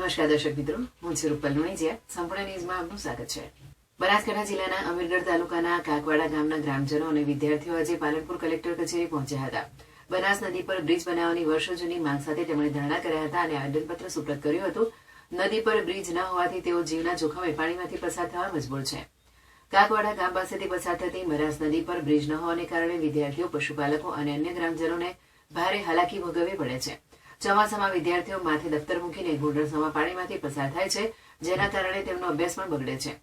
નમસ્કાર દર્શક મિત્રો, હું છું રૂપલ લુણીજીયા સંપૂર્ણ ન્યૂઝમાં આપનું સ્વાગત છે. બનાસકાંઠા જિલ્લાના અમીરગઢ તાલુકાના કાકવાડા ગામના ગ્રામજનો અને વિદ્યાર્થીઓ આજે પાલનપુર કલેક્ટર કચેરી પહોંચ્યા હતા. બનાસ નદી પર બ્રિજ બનાવવાની વર્ષો જૂની માંગ સાથે તેમણે ધરણા કર્યા હતા અને આવેદનપત્ર સુપ્રત કર્યું હતું. નદી પર બ્રિજ ન હોવાથી તેઓ જીવના જોખમે પાણીમાંથી પસાર થવા મજબૂર છે. કાકવાડા ગામ પાસેથી પસાર થતી મરાસ નદી પર બ્રિજ ન હોવાને કારણે વિદ્યાર્થીઓ, પશુપાલકો અને અન્ય ગ્રામજનોને ભારે હાલાકી ભોગવવી પડે છે. ચોમાસામાં વિદ્યાર્થીઓ માથે દફતર મૂકીને ઘૂંટણસમાં પાણીમાંથી પસાર થાય છે, જેના કારણે તેમનો અભ્યાસ પણ બગડે છે.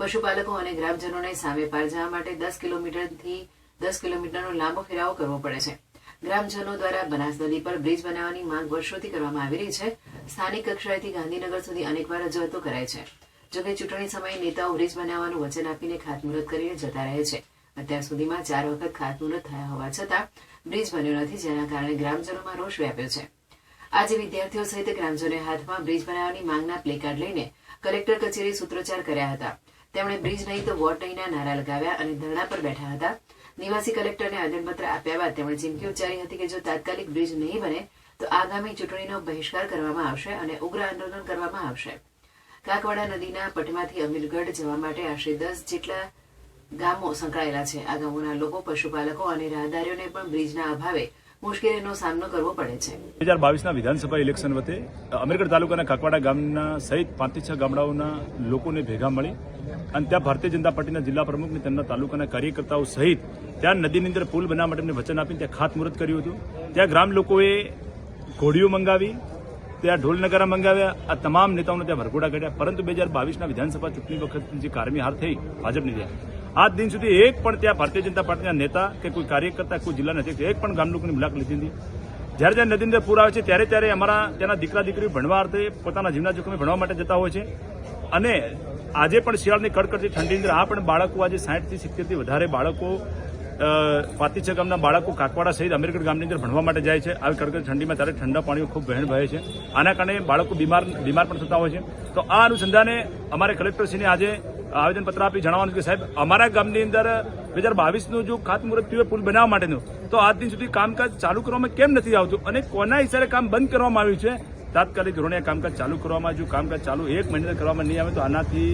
પશુપાલકો અને ગ્રામજનોને સામે પાર જવા માટે દસ કિલોમીટરથી દસ કિલોમીટરનો લાંબો ફેરાવો કરવો પડે છે. ગ્રામજનો દ્વારા બનાસ નદી પર બ્રિજ બનાવવાની માંગ વર્ષોથી કરવામાં આવી રહી છે. સ્થાનિક કક્ષાએથી ગાંધીનગર સુધી અનેકવાર રજૂઆતો કરાય છે. જોકે ચૂંટણી સમયે નેતાઓ બ્રિજ બનાવવાનું વચન આપીને ખાતમુહૂર્ત કરીને જતા રહે છે. અત્યાર સુધીમાં ચાર વખત ખાતમુહૂર્ત થયા હોવા છતાં બ્રિજ બન્યો નથી, જેના કારણે ગ્રામજનોમાં રોષ વ્યાપ્યો છે. આજે વિદ્યાર્થીઓ સહિત ગ્રામજનોએ હાથમાં બ્રિજ બનાવવાની માંગના પ્લેકાર્ડ લઈને કલેક્ટર કચેરી સૂત્રોચ્ચાર કર્યા હતા. તેમણે બ્રિજ નહીં તો વોટ નહીંના નારા લગાવ્યા અને ધરણા પર બેઠા હતા. નિવાસી કલેક્ટરને આવેદનપત્ર આપ્યા બાદ તેમણે ચીમકી ઉચ્ચારી હતી કે જો તાત્કાલિક બ્રિજ નહીં બને, તો આગામી ચૂંટણીનો બહિષ્કાર કરવામાં આવશે અને ઉગ્ર આંદોલન કરવામાં આવશે. કાકવાડા નદીના પટમાંથી અમીરગઢ જવા માટે આશરે દસ જેટલા ગામો સંકળાયેલા છે. આ ગામોના લોકો, પશુપાલકો અને રાહદારીઓને પણ બ્રિજના અભાવે બે હજાર બાવીસના વિધાનસભા ઇલેક્શન વખતે અમીરગઢ તાલુકાના કાકવાડા ગામના સહિત પાંચથી છ ગામડાઓના લોકોને ભેગા મળી અને ત્યાં ભારતીય જનતા પાર્ટીના જિલ્લા પ્રમુખને તેમના તાલુકાના કાર્યકર્તાઓ સહિત ત્યાં નદીની અંદર પુલ બનાવવા માટે એમને વચન આપીને ત્યાં ખાતમુહૂર્ત કર્યું હતું. ત્યાં ગ્રામ લોકોએ ઘોડીઓ મંગાવી, ત્યાં ઢોલ નગારા મંગાવ્યા, આ તમામ નેતાઓને ત્યાં વરઘોડા કાઢ્યા. પરંતુ બે હજાર બાવીસના વિધાનસભા ચૂંટણી વખત જે કારમી હાર થઈ, ભાજપની ત્યાં આજ દિન સુધી એક પણ ત્યાં ભારતીય જનતા પાર્ટીના નેતા કે કોઈ કાર્યકર્તા કોઈ જિલ્લાના અધ્યક્ષ એક પણ ગામ લોકોની મુલાકાત લીધી નથી. જ્યારે જ્યારે નદીની પૂર આવે છે, ત્યારે ત્યારે અમારા ત્યાંના દીકરા દીકરીઓ ભણવા અર્થે પોતાના જીવના જોખમે ભણવા માટે જતા હોય છે. અને આજે પણ શિયાળની કડકડતી ઠંડી અંદર આ પણ બાળકો આજે સાઠથી સિત્તેરથી વધારે બાળકો પાંચથી ગામના બાળકો કાકવાડા સહિત અમીરગઢ ગામની અંદર ભણવા માટે જાય છે. આવી કડકડ ઠંડીમાં ત્યારે ઠંડા પાણીઓ ખૂબ વહેણ ભય છે. આના કારણે બાળકો બીમાર બીમાર પણ થતા હોય છે. તો આ અનુસંધાને અમારે કલેક્ટરશ્રીને આજે આવેદનપત્ર આપી જણાવવાનું કે સાહેબ, અમારા ગામની અંદર બે હજાર બાવીસનું જો ખાતમુહૂર્ત થયું પુલ બનાવવા માટેનું, તો આજ દિન સુધી કામકાજ ચાલુ કરવામાં કેમ નથી આવતું? અને કોના હિસાબે કામ બંધ કરવામાં આવ્યું છે? તાત્કાલિક ધોરણે કામકાજ ચાલુ કરવામાં જો કામકાજ ચાલુ એક મહિના કરવામાં નહીં આવે તો આનાથી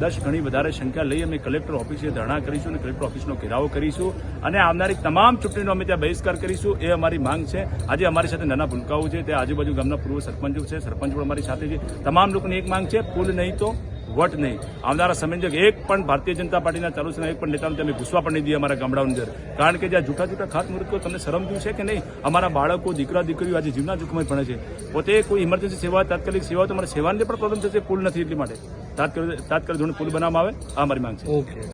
દસ ગણી વધારે સંખ્યા લઈ અમે કલેક્ટર ઓફિસે ધરણા કરીશું અને કલેક્ટર ઓફિસનો ઘેરાવો કરીશું. અને આવનારી તમામ ચૂંટણીનો અમે ત્યાં બહિષ્કાર કરીશું. એ અમારી માંગ છે. આજે અમારી સાથે નાના ભૂલકાઓ છે. તે આજુબાજુ ગામના પૂર્વ સરપંચો છે. સરપંચ પણ અમારી સાથે છે. તમામ લોકોની એક માંગ છે. પુલ નહીં તો વટ નહીં. આવનારા સમય એક પણ ભારતીય જનતા પાર્ટીના ચાલુ છે એક પણ નેતાને તમે ઘૂસવા પણ નહીં દઈએ અમારા ગામડાઓની અંદર. કારણ કે જ્યાં જૂઠા જૂઠા ખાતમુહૂર્ત કરો તમને શરમ થયું છે કે નહીં? અમારા બાળકો, દીકરા, દીકરીઓ આજે જીવના જોખમે ભણે છે. પોતે કોઈ ઇમરજન્સી સેવા, તાત્કાલિક સેવા તો સેવાને પણ પ્રોબ્લેમ થશે પુલ નથી એટલી માટે. તાત્કાલિક તાત્કાલિક ધોરણે પુલ બનાવવામાં આવે, આ મારી માંગ છે.